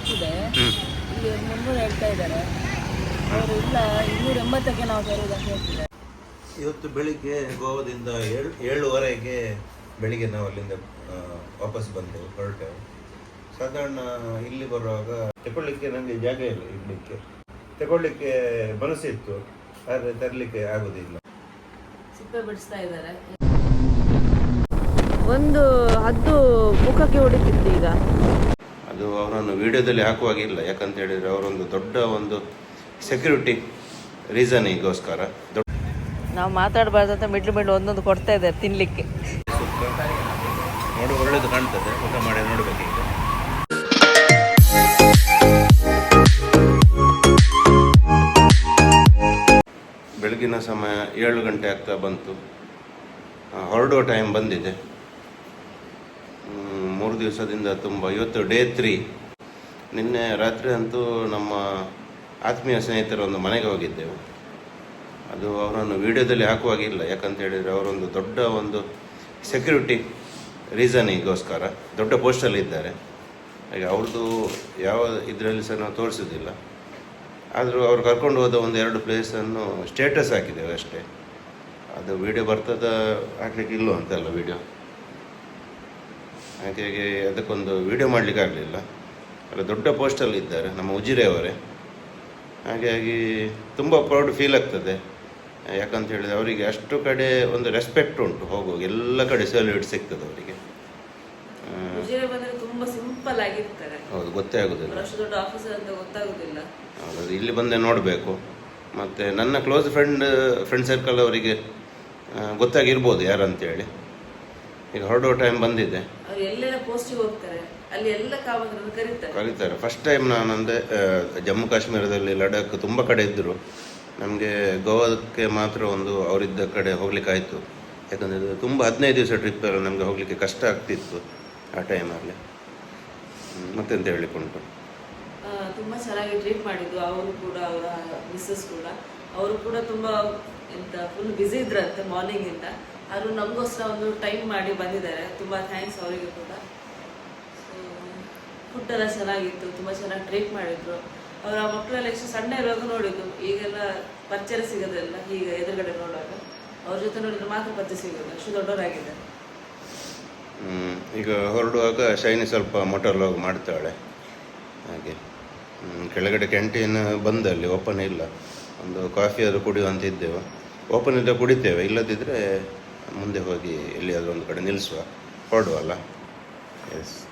ಹೆಚ್ಚಿದೆ ಇಲ್ಲಿ ಮುನ್ನೂರು ಹೇಳ್ತಾ ಇದ್ದಾರೆ. ಅವರು ಇಲ್ಲ ಇನ್ನೂರ ಎಂಬತ್ತಕ್ಕೆ ನಾವು ತರುವುದು ಹೇಳ್ತಿದ್ದಾರೆ. ಇವತ್ತು ಬೆಳಿಗ್ಗೆ ಗೋವಾದಿಂದ ಏಳು ಏಳುವರೆಗೆ ಬೆಳಿಗ್ಗೆ ನಾವು ಅಲ್ಲಿಂದ ವಾಪಸ್ ಬಂದೆವು ಹೊರಟೆವು. ಸಾಧಾರಣ ಇಲ್ಲಿ ಬರುವಾಗ ತಗೊಳ್ಳಿಕ್ಕೆ ನನಗೆ ಜಾಗ ಇಲ್ಲ ಇಡ್ಲಿಕ್ಕೆ. ತಗೊಳ್ಳಿಕ್ಕೆ ಮನಸ್ಸಿತ್ತು ಆದರೆ ತರಲಿಕ್ಕೆ ಆಗೋದಿಲ್ಲ. ಸಿಪ್ಪೆ ಬಿಡಿಸ್ತಾ ಇದ್ದಾರೆ. ಒಂದು ಹದ್ದು ಮುಖಕ್ಕೆ ಹೊಡಿತಿತ್ತು ಈಗ. ಅದು ಅವರನ್ನು ವಿಡಿಯೋದಲ್ಲಿ ಹಾಕುವಾಗಿಲ್ಲ ಯಾಕಂತ ಹೇಳಿದರೆ ಅವರೊಂದು ದೊಡ್ಡ ಒಂದು ಸೆಕ್ಯೂರಿಟಿ ರೀಸನಿಗೋಸ್ಕರ ದೊಡ್ಡ ನಾವು ಮಾತಾಡಬಾರ್ದು ಅಂತ ಮಿಡ್ಲು ಮಿಡ್ಲು ಒಂದೊಂದು ಕೊಡ್ತಾ ಇದ್ದಾರೆ ತಿನ್ನಲಿಕ್ಕೆ ನೋಡು ಒಳ್ಳೇದು ಕಾಣ್ತದೆ. ಊಟ ಮಾಡಿ ನೋಡಬೇಕು ಬೆಳಗಿನ ಸಮಯ ಏಳು ಗಂಟೆ ಆಗ್ತಾ ಬಂತು. ಹೊರಡುವ ಟೈಮ್ ಬಂದಿದೆ. ಮೂರು ದಿವಸದಿಂದ ತುಂಬ. ಇವತ್ತು ಡೇ ತ್ರೀ ನಿನ್ನೆ ರಾತ್ರಿ ಅಂತೂ ನಮ್ಮ ಆತ್ಮೀಯ ಸ್ನೇಹಿತರ ಒಂದು ಮನೆಗೆ ಹೋಗಿದ್ದೆವು. ಅದು ಅವರನ್ನು ವಿಡಿಯೋದಲ್ಲಿ ಹಾಕುವಾಗಿಲ್ಲ ಯಾಕಂತ ಹೇಳಿದರೆ ಅವರೊಂದು ದೊಡ್ಡ ಒಂದು ಸೆಕ್ಯೂರಿಟಿ ರೀಸನಿಗೋಸ್ಕರ ದೊಡ್ಡ ಪೋಸ್ಟಲ್ಲಿ ಇದ್ದಾರೆ. ಹಾಗೆ ಅವ್ರದ್ದು ಯಾವ ಇದರಲ್ಲಿ ಸಹ ನಾವು ತೋರಿಸೋದಿಲ್ಲ. ಆದರೂ ಅವ್ರು ಕರ್ಕೊಂಡು ಹೋದ ಒಂದು ಎರಡು ಪ್ಲೇಸನ್ನು ಸ್ಟೇಟಸ್ ಹಾಕಿದ್ದೇವೆ ಅಷ್ಟೇ. ಅದು ವಿಡಿಯೋ ಬರ್ತದ ಹಾಕ್ಲಿಕ್ಕೆ ಇಲ್ಲೋ ಅಂತಲ್ಲ ವಿಡಿಯೋ ಹಾಗಾಗಿ ಅದಕ್ಕೊಂದು ವಿಡಿಯೋ ಮಾಡಲಿಕ್ಕೆ ಆಗಲಿಲ್ಲ ಅಲ್ಲ ದೊಡ್ಡ ಪೋಸ್ಟಲ್ಲಿ ಇದ್ದಾರೆ ನಮ್ಮ ಉಜಿರೆ ಅವರೇ. ಹಾಗಾಗಿ ತುಂಬ ಪ್ರೌಡ್ ಫೀಲ್ ಆಗ್ತದೆ. ಯಾಕಂತ ಹೇಳಿದ್ರೆ ಅವರಿಗೆ ಅಷ್ಟು ಕಡೆ ಒಂದು ರೆಸ್ಪೆಕ್ಟ್ ಉಂಟು ಹೋಗುವಾಗ. ಎಲ್ಲ ಕಡೆ ಸೆಲ್ಯೂಟ್ ಸಿಗ್ತದೆ ಅವರಿಗೆ. ಆ, ಉಜಿರೆ ತುಂಬಾ ಸಿಂಪಲ್ ಆಗಿರ್ತಾರೆ. ಹೌದು ಗೊತ್ತೇ ಆಗೋದಿಲ್ಲ. ಅಷ್ಟು ದೊಡ್ಡ ಆಫೀಸರ್ ಅಂತ ಗೊತ್ತಾಗುದಿಲ್ಲ. ಹೌದು ಇಲ್ಲಿ ಬಂದೇ ನೋಡಬೇಕು. ಮತ್ತು ನನ್ನ ಕ್ಲೋಸ್ ಫ್ರೆಂಡ್ ಫ್ರೆಂಡ್ ಸರ್ಕಲ್ ಅವರಿಗೆ ಗೊತ್ತಾಗಿರ್ಬೋದು ಯಾರಂತೇಳಿ. ಈಗ ಹೊರಡೋ ಟೈಮ್ ಬಂದಿದೆ. ಅವ್ರು ಎಲ್ಲೆಲ್ಲ ಪೋಸ್ಟಿಗೆ ಹೋಗ್ತಾರೆ. ಅಲ್ಲಿ ಎಲ್ಲ ಕಾಮಗಾರನ್ನು ಕರೀತಾರೆ. ಕರೀತಾರೆ. ಫಸ್ಟ್ ಟೈಮ್ ನಾನು ಅಂದೆ ಜಮ್ಮು ಕಾಶ್ಮೀರದಲ್ಲಿ ಲಡಾಖ್ ತುಂಬ ಕಡೆ ಇದ್ದರು ನಮಗೆ ಗೋವಾಕ್ಕೆ ಮಾತ್ರ ಒಂದು ಅವರಿದ್ದ ಕಡೆ ಹೋಗ್ಲಿಕ್ಕಾಯಿತು. ಯಾಕಂದರೆ ತುಂಬ ಹದಿನೈದು ದಿವಸ ಟ್ರಿಪ್ ಎಲ್ಲ ನಮಗೆ ಹೋಗಲಿಕ್ಕೆ ಕಷ್ಟ ಆಗ್ತಿತ್ತು ಆ ಟೈಮಲ್ಲಿ ಮತ್ತೆಂತ ಹೇಳಿಕೊಂಡು ತುಂಬಾ ಚೆನ್ನಾಗಿ ಟ್ರೀಟ್ ಮಾಡಿದ್ದು. ಅವರು ಕೂಡ ಅವರ ಮಿಸ್ಸಸ್ ಕೂಡ. ಅವರು ಕೂಡ ತುಂಬಾ ಎಂತ ಫುಲ್ ಬ್ಯುಸಿ ಇದ್ರಂತೆ ಮಾರ್ನಿಂಗ್ ಆದ್ರೂ ನಮಗೋಸ್ಕರ ಒಂದು ಟೈಮ್ ಮಾಡಿ ಬಂದಿದ್ದಾರೆ. ತುಂಬ ಥ್ಯಾಂಕ್ಸ್ ಅವರಿಗೆ ಕೂಡ. ಫುಡ್ ಎಲ್ಲ ಚೆನ್ನಾಗಿತ್ತು. ತುಂಬ ಚೆನ್ನಾಗಿ ಟ್ರೀಟ್ ಮಾಡಿದ್ರು. ಅವರ ಮಕ್ಕಳೆಲ್ಲ ಎಷ್ಟು ಸಣ್ಣ ಇರುವಾಗ ನೋಡಿದ್ದು ಈಗೆಲ್ಲ ಪರಿಚಯ ಸಿಗೋದಿಲ್ಲ. ಈಗ ಎದುರುಗಡೆ ನೋಡುವಾಗ. ಅವ್ರ ಜೊತೆ ನೋಡಿದ್ರೆ ಮಾತ್ರ ಪರಿಚಯ ಸಿಗೋದು ಅಷ್ಟು ದೊಡ್ಡವರಾಗಿದ್ದಾರೆ. ಈಗ ಹೊರಡುವಾಗ ಶೈನಿ ಸ್ವಲ್ಪ ಮೊಟಲ್ ಹೋಗಿ ಮಾಡ್ತಾಳೆ. ಹಾಗೆ. ಕೆಳಗಡೆ ಕ್ಯಾಂಟೀನ್ ಬಂದಲ್ಲಿ ಓಪನ್ ಇಲ್ಲ. ಒಂದು ಕಾಫಿ ಆದರೂ ಕುಡಿಯುವಂತಿದ್ದೆವು ಓಪನ್ ಇದ್ದರೆ ಕುಡಿತೇವೆ. ಇಲ್ಲದಿದ್ದರೆ ಮುಂದೆ ಹೋಗಿ ಎಲ್ಲಿಯಾದರೂ ಒಂದು ಕಡೆ ನಿಲ್ಲಿಸುವ ಹೊರಡುವಲ್ಲ? ಎಸ್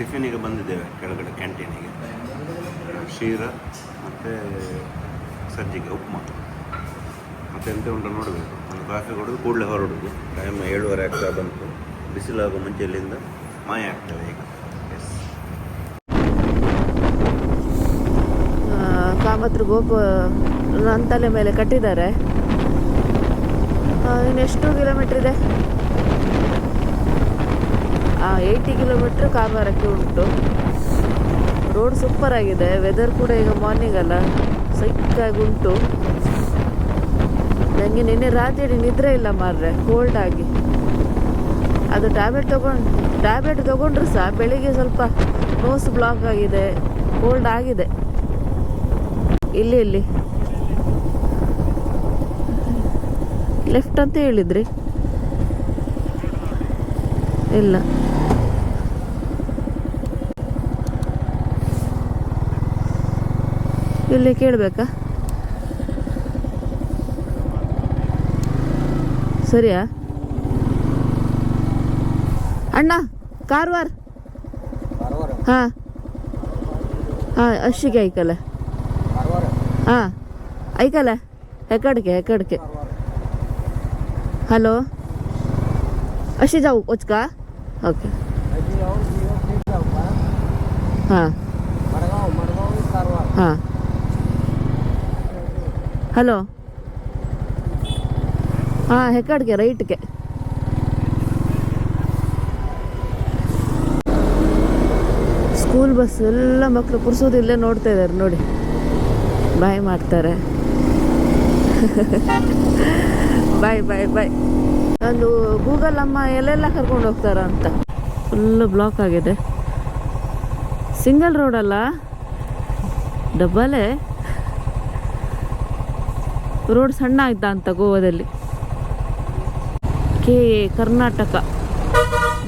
ಟಿಫಿನಿಗೆ ಬಂದಿದ್ದೇವೆ ಕೆಳಗಡೆ ಕ್ಯಾಂಟೀನಿಗೆ ಶೀರ ಮತ್ತು ಸಜ್ಜಿಗೆ ಉಪ್ಮಾ. ಮತ್ತೆ ಎಂತ ಉಂಟು ನೋಡಬೇಕು. ಒಂದು ಕಾಫಿ ಕೊಡೋದು ಕೂಡಲೇ ಹೊರಡುದು. ಟೈಮ್ ಏಳುವರೆ ಆಗ್ತಾ ಬಂತು. ಬಿಸಿಲಾಗೋ ಮುಂಚೆಯಲ್ಲಿಂದ ಮಾಯ ಆಗ್ತದೆ ಈಗ. ಎಸ್ ಕಾಮತ್ರ ಗೋಪು ತಲೆ ಮೇಲೆ ಕಟ್ಟಿದ್ದಾರೆ. ಇನ್ನೆಷ್ಟು ಕಿಲೋಮೀಟ್ರ್ ಇದೆ? ಏಯ್ಟಿ ಕಿಲೋಮೀಟ್ರ್ ಕಾರವಾರಕ್ಕೆ ಉಂಟು. ರೋಡ್ ಸೂಪರ್ ಆಗಿದೆ. ವೆದರ್ ಕೂಡ ಈಗ ಮಾರ್ನಿಂಗ್ ಅಲ್ಲ. ಸೈಕಾಗಿ ಉಂಟು. ನನಗೆ ನಿನ್ನೆ ರಾತ್ರಿ ನಿದ್ರೆ ಇಲ್ಲ ಮಾರ್ರೆ. ಕೋಲ್ಡ್ ಆಗಿ. ಅದು ಟ್ಯಾಬ್ಲೆಟ್ ತೊಗೊಂಡು ಟ್ಯಾಬ್ಲೆಟ್ ತಗೊಂಡ್ರು ಸಹ ಬೆಳಿಗ್ಗೆ ಸ್ವಲ್ಪ ನೋಸ್ ಬ್ಲಾಕ್ ಆಗಿದೆ. ಕೋಲ್ಡ್ ಆಗಿದೆ. ಇಲ್ಲಿ ಇಲ್ಲಿ. ಲೆಫ್ಟ್ ಅಂತ ಹೇಳಿದ್ರಿ? ಇಲ್ಲ. ಇಲ್ಲಿ ಕೇಳಬೇಕಾ ಸರಿಯಾ ಅಣ್ಣ ಕಾರವಾರ ಹಾಂ ಹಾಂ ಅಷ್ಟಿಗೆ ಐಕಲ್ಲ ಹಾಂ ಐಕಲ್ಲ हेकडके हेकडके हॅलो अशी जाऊ उचका ओके हां हां ಹಲೋ. ಹಾಂ ಹೆಕ್ಕಾಡ್ಗೆ ರೈಟ್ಗೆ. ಸ್ಕೂಲ್ ಬಸ್ ಎಲ್ಲ ಮಕ್ಕಳು ಪುರ್ಸೋದು ಇಲ್ಲೇ ನೋಡ್ತಾ ಇದ್ದಾರೆ ನೋಡಿ. ಬಾಯ್ ಮಾಡ್ತಾರೆ. ಬಾಯ್ ಬಾಯ್ ಬಾಯ್. ಅದು ಗೂಗಲ್ ಅಮ್ಮ ಎಲ್ಲೆಲ್ಲ ಕರ್ಕೊಂಡು ಹೋಗ್ತಾರ ಅಂತ. ಫುಲ್ಲು ಬ್ಲಾಕ್ ಆಗಿದೆ. ಸಿಂಗಲ್ ರೋಡಲ್ಲ ಡಬ್ಬಲೇ ರೋಡ್ ಸಣ್ಣ ಆಯ್ತಾ ಅಂತ ಗೋವಾದಲ್ಲಿ? ಕೆ ಕರ್ನಾಟಕ.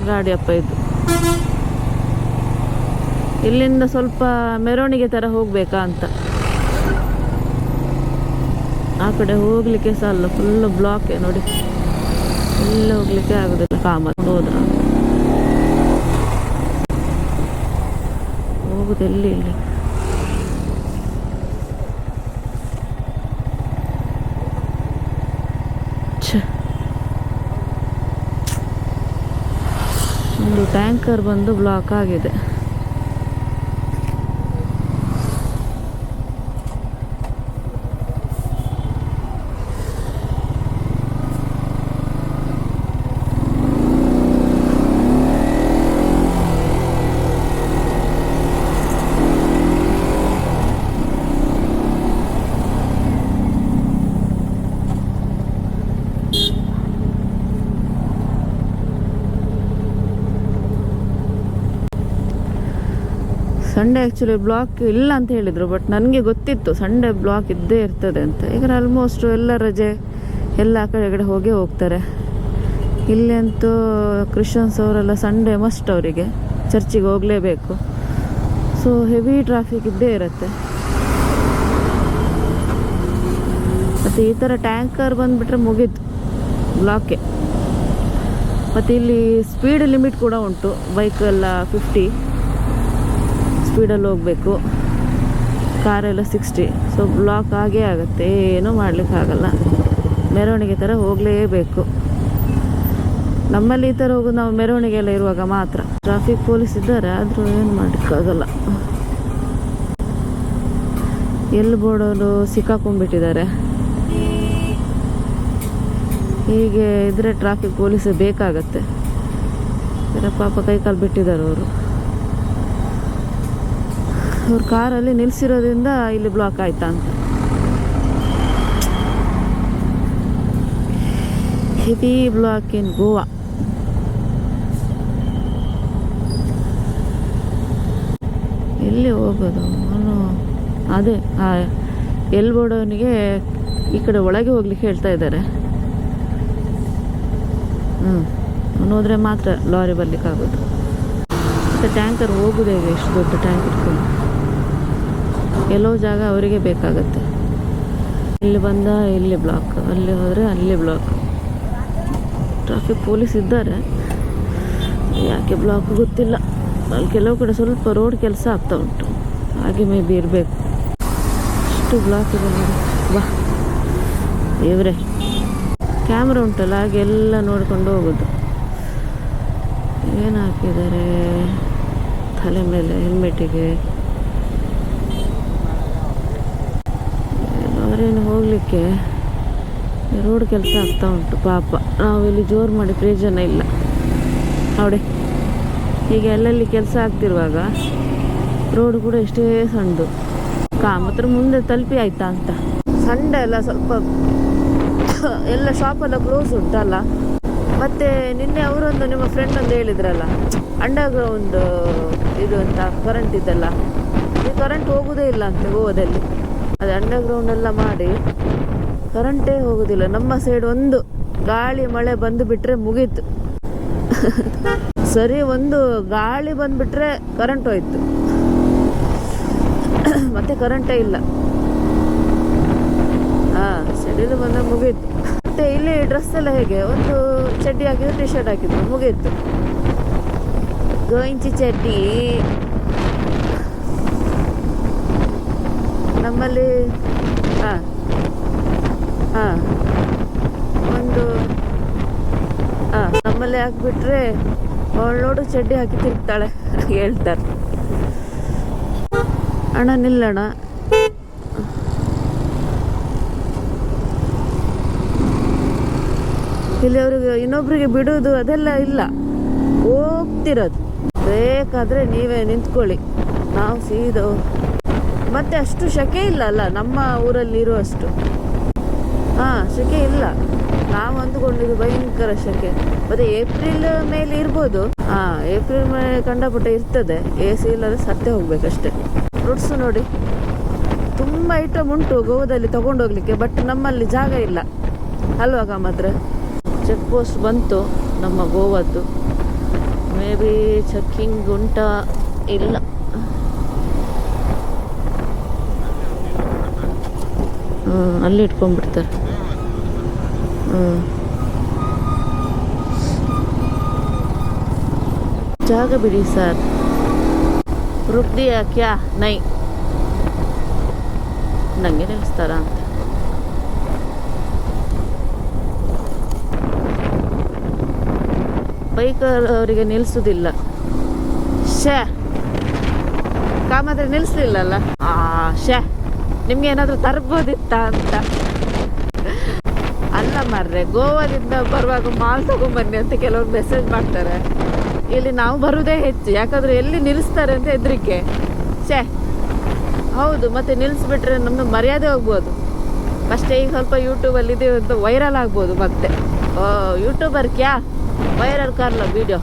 ಗಾಡಿಯಪ್ಪ ಇದು. ಇಲ್ಲಿಂದ ಸ್ವಲ್ಪ ಮೆರವಣಿಗೆ ಥರ ಹೋಗ್ಬೇಕಾ ಅಂತ. ಆ ಕಡೆ ಹೋಗ್ಲಿಕ್ಕೆ ಸಹ ಅಲ್ಲ ಫುಲ್ ಬ್ಲಾಕ್ ನೋಡಿ. ಎಲ್ಲ ಹೋಗ್ಲಿಕ್ಕೆ ಆಗುದಿಲ್ಲ ಕಾಮ ಹೋದ ಹೋಗುದೆಲ್ಲಿ ಇಲ್ಲಿ. ಟ್ಯಾಂಕರ್ ಬಂದು ಬ್ಲಾಕ್ ಆಗಿದೆ. ಸಂಡೇ ಆ್ಯಕ್ಚುಲಿ ಬ್ಲಾಕ್ ಇಲ್ಲ ಅಂತ ಹೇಳಿದರು ಬಟ್ ನನಗೆ ಗೊತ್ತಿತ್ತು ಸಂಡೇ ಬ್ಲಾಕ್ ಇದ್ದೇ ಇರ್ತದೆ ಅಂತ. ಈಗ ಆಲ್ಮೋಸ್ಟು ಎಲ್ಲ ರಜೆ ಎಲ್ಲ ಆ ಕಡೆ ಈ ಕಡೆ ಹೋಗೇ ಹೋಗ್ತಾರೆ. ಇಲ್ಲಿ ಅಂತೂ ಕ್ರಿಶ್ಚಿಯನ್ಸ್ ಅವರೆಲ್ಲ ಸಂಡೇ ಮಸ್ಟ್ ಅವರಿಗೆ ಚರ್ಚಿಗೆ ಹೋಗಲೇಬೇಕು. ಸೊ ಹೆವಿ ಟ್ರಾಫಿಕ್ ಇದ್ದೇ ಇರುತ್ತೆ. ಮತ್ತು ಈ ಥರ ಟ್ಯಾಂಕರ್ ಬಂದುಬಿಟ್ರೆ ಮುಗೀತು ಬ್ಲಾಕೆ ಮತ್ತು ಇಲ್ಲಿ ಸ್ಪೀಡ್ ಲಿಮಿಟ್ ಕೂಡ ಉಂಟು ಬೈಕೆಲ್ಲ ಫಿಫ್ಟಿ ಸ್ಪೀಡಲ್ಲಿ ಹೋಗಬೇಕು. ಕಾರೆಲ್ಲ ಸಿಕ್ಸ್ಟಿ ಸೊ ಬ್ಲಾಕ್ ಆಗೇ ಆಗುತ್ತೆ. ಏನೂ ಮಾಡಲಿಕ್ಕಾಗಲ್ಲ ಮೆರವಣಿಗೆ ಥರ ಹೋಗಲೇಬೇಕು. ನಮ್ಮಲ್ಲಿ ಈ ಥರ ಹೋಗೋದು ನಾವು ಮೆರವಣಿಗೆ ಎಲ್ಲ ಇರುವಾಗ ಮಾತ್ರ. ಟ್ರಾಫಿಕ್ ಪೊಲೀಸ್ ಇದ್ದಾರೆ, ಆದರೂ ಏನು ಮಾಡೋಕ್ಕಾಗಲ್ಲ ಎಲ್ಲಿ ಬೋರ್ಡವರು ಸಿಕ್ಕಾಕೊಂಡ್ಬಿಟ್ಟಿದ್ದಾರೆ. ಹೀಗೆ ಇದ್ರೆ ಟ್ರಾಫಿಕ್ ಪೊಲೀಸ್ ಬೇಕಾಗತ್ತೆ. ಪಾಪ ಕೈ ಕಾಲು ಬಿಟ್ಟಿದ್ದಾರೆ ಅವರು. ಅವ್ರ ಕಾರಲ್ಲಿ ನಿಲ್ಸಿರೋದ್ರಿಂದ ಇಲ್ಲಿ ಬ್ಲಾಕ್ ಆಯ್ತಾ ಅಂತ. ಹೆವಿ ಬ್ಲಾಕ್ ಇನ್ ಗೋವಾ ಎಲ್ಲಿ ಹೋಗೋದು? ಅವನು ಅದೇ, ಆ ಎಲ್ಬೋಡವನಿಗೆ ಈ ಕಡೆ ಒಳಗೆ ಹೋಗ್ಲಿಕ್ಕೆ ಹೇಳ್ತಾ ಇದ್ದಾರೆ. ಹ್ಞೂ ಅವನು ಹೋದರೆ ಮಾತ್ರ ಲಾರಿ ಬರ್ಲಿಕ್ಕಾಗೋದು. ಮತ್ತು ಟ್ಯಾಂಕರ್ ಹೋಗುದೇ ಎಷ್ಟು ದೊಡ್ಡ ಟ್ಯಾಂಕ್ ಇಟ್ಕೊಂಡು. ಕೆಲವು ಜಾಗ ಅವರಿಗೆ ಬೇಕಾಗುತ್ತೆ. ಇಲ್ಲಿ ಬಂದ, ಇಲ್ಲಿ ಬ್ಲಾಕ್ ಅಲ್ಲಿ ಹೋದರೆ ಅಲ್ಲಿ ಬ್ಲಾಕ್ ಟ್ರಾಫಿಕ್ ಪೊಲೀಸ್ ಇದ್ದಾರೆ. ಯಾಕೆ ಬ್ಲಾಕ್ ಗೊತ್ತಿಲ್ಲ. ಅಲ್ಲಿ ಕೆಲವು ಕಡೆ ಸ್ವಲ್ಪ ರೋಡ್ ಕೆಲಸ ಆಗ್ತಾ ಉಂಟು. ಹಾಗೆ ಮೇ ಬಿ ಇರಬೇಕು. ಅಷ್ಟು ಬ್ಲಾಕ್ ಇದೆ ಬಾ. ಇವರೇ. ಕ್ಯಾಮ್ರಾ ಉಂಟಲ್ಲ, ಹಾಗೆ ಎಲ್ಲ ನೋಡ್ಕೊಂಡು ಹೋಗೋದು. ಏನು ಹಾಕಿದ್ದಾರೆ? ತಲೆ ಮೇಲೆ ಹೆಲ್ಮೆಟಿಗೆ ಲಾರಿಯನ್ನು ಹೋಗಲಿಕ್ಕೆ ರೋಡ್ ಕೆಲಸ ಆಗ್ತಾ ಉಂಟು, ಪಾಪ. ನಾವಿಲ್ಲಿ ಜೋರು ಮಾಡಿ ಪ್ರಯೋಜನ ಇಲ್ಲ. ನೋಡಿ, ಈಗ ಎಲ್ಲೆಲ್ಲಿ ಕೆಲಸ ಆಗ್ತಿರುವಾಗ ರೋಡ್ ಕೂಡ ಎಷ್ಟೇ ಸಣ್ಣದು ಕಾಮತ್ರ ಮುಂದೆ ತಲುಪಿ ಆಯ್ತಾ ಅಂತ. ಸಂಡೆ ಎಲ್ಲ ಸ್ವಲ್ಪ ಎಲ್ಲ ಶಾಪೆಲ್ಲ ಕ್ಲೋಸ್ ಉಂಟಲ್ಲ ಮತ್ತೆ ನಿನ್ನೆ ಅವರೊಂದು ನಿಮ್ಮ ಫ್ರೆಂಡ್ ಒಂದು ಹೇಳಿದ್ರಲ್ಲ ಅಂಡರ್ಗ್ರೌಂಡ್ ಇದು ಅಂತ ಕರೆಂಟ್ ಇದೆಲ್ಲ ಈ ಕರೆಂಟ್ ಹೋಗೋದೇ ಇಲ್ಲ ಅಂತ ಗೋವಾದಲ್ಲಿ. ಅದು ಅಂಡರ್ಗ್ರೌಂಡ್ ಎಲ್ಲ ಮಾಡಿ ಕರೆಂಟೇ ಹೋಗುದಿಲ್ಲ. ನಮ್ಮ ಸೈಡ್ ಒಂದು ಗಾಳಿ ಮಳೆ ಬಂದು ಬಿಟ್ರೆ ಮುಗೀತು. ಸರಿ, ಒಂದು ಗಾಳಿ ಬಂದ್ಬಿಟ್ರೆ ಕರೆಂಟ್ ಹೋಯ್ತು. ಮತ್ತೆ ಕರೆಂಟೇ ಇಲ್ಲ. ಹಾ ಸಿಡಿಲು ಬಂದ ಮುಗೀತು. ಮತ್ತೆ ಇಲ್ಲಿ ಡ್ರೆಸ್ ಎಲ್ಲ ಹೇಗೆ? ಒಂದು ಚಡ್ಡಿ ಹಾಕಿದ್ರು ಟಿ ಶರ್ಟ್ ಹಾಕಿದ್ರು, ಮುಗೀತು. ಗೋಯಿಂಚಿ ಚಡ್ಡಿ. ನಮ್ಮಲ್ಲಿ, ಹಾ, ಹಾಂ, ಒಂದು, ಹಾಂ, ನಮ್ಮಲ್ಲಿ ಹಾಕ್ಬಿಟ್ರೆ ಅವಳು ನೋಡು ಚಡ್ಡಿ ಹಾಕಿ ತಿರ್ತಾಳೆ ಹೇಳ್ತಾರೆ. ಅಣ್ಣ ನಿಲ್ಲಣ್ಣ. ಇಲ್ಲಿ ಅವ್ರಿಗೆ ಇನ್ನೊಬ್ರಿಗೆ ಬಿಡೋದು ಅದೆಲ್ಲ ಇಲ್ಲ. ಹೋಗ್ತಿರೋದು. ಬೇಕಾದ್ರೆ ನೀವೇ ನಿಂತ್ಕೊಳ್ಳಿ. ನಾವು ಸೀದಾ ಮತ್ತೆ ಅಷ್ಟು ಶಕೆ ಇಲ್ಲ ಅಲ್ಲ ನಮ್ಮ ಊರಲ್ಲಿ ಇರುವಷ್ಟು ಹಾ ಸೆಕೆ ಇಲ್ಲ. ನಾವು ಅಂದುಕೊಂಡಿದ್ದು ಭಯಂಕರ ಶಕೆ. ಮತ್ತೆ ಏಪ್ರಿಲ್ ಮೇಲೆ ಇರ್ಬೋದು. ಹಾ, ಏಪ್ರಿಲ್ ಮೇಲೆ ಕಂಡಪಟ್ಟೆ ಇರ್ತದೆ. ಎ ಸಿ ಇಲ್ಲದ್ರೆ ಸತ್ತೇ ಹೋಗ್ಬೇಕಷ್ಟೆ. ಫ್ರೂಟ್ಸ್ ನೋಡಿ. ತುಂಬ ಐಟಮ್ ಉಂಟು ಗೋವಾದಲ್ಲಿ ತಗೊಂಡೋಗ್ಲಿಕ್ಕೆ ಬಟ್ ನಮ್ಮಲ್ಲಿ ಜಾಗ ಇಲ್ಲ. ಅಲ್ವಾ ಮಾತ್ರ ಚೆಕ್ ಪೋಸ್ಟ್ ಬಂತು ನಮ್ಮ ಗೋವಾದ್ದು. ಮೇ ಬಿ ಚೆಕ್ಕಿಂಗ್ ಉಂಟಾ? ಇಲ್ಲ. ಅಲ್ಲಿ ಇಟ್ಕೊಂಡ್ಬಿಡ್ತಾರೆ. ಹ್ಞೂ ಜಾಗ ಬಿಡಿ ಸರ್. ರುಬ್ದಿ ಕ್ಯಾ ನೈ. ನನಗೆ ನಿಲ್ಲಿಸ್ತಾರ ಅಂತ. ಬೈಕ್ ಅವರಿಗೆ ನಿಲ್ಲಿಸೋದಿಲ್ಲ ಶೇ ಕಾಮಾದ್ರೆ ನಿಲ್ಲಿಸ್ಲಿಲ್ಲಲ್ಲ ಆ ಶೇ ನಿಮ್ಗೆ ಏನಾದರೂ ತರ್ಬೋದಿತ್ತ ಅಂತ. ಅಲ್ಲ ಮಾರ್ರೆ, ಗೋವಾದಿಂದ ಬರುವಾಗ ಮಾಲ್ ತಗೊಂಬನ್ನಿ ಅಂತ ಕೆಲವರು ಮೆಸೇಜ್ ಮಾಡ್ತಾರೆ. ಇಲ್ಲಿ ನಾವು ಬರುವುದೇ ಹೆಚ್ಚು, ಯಾಕಂದ್ರೆ ಎಲ್ಲಿ ನಿಲ್ಲಿಸ್ತಾರೆ ಅಂತ ಹೆದರಿಕೆ. ಛೇ, ಹೌದು, ಮತ್ತೆ ನಿಲ್ಲಿಸ್ಬಿಟ್ರೆ ನಮ್ದು ಮರ್ಯಾದೆ ಹೋಗ್ಬೋದು. ಅಷ್ಟೇ ಈಗ ಸ್ವಲ್ಪ ಯೂಟ್ಯೂಬಲ್ಲಿ ಇದೆ ಅಂತ ವೈರಲ್ ಆಗ್ಬೋದು ಮತ್ತೆ. ಯೂಟ್ಯೂಬರ್ ಕ್ಯಾ? ವೈರಲ್ ಕಾರ್ಲ ವಿಡಿಯೋ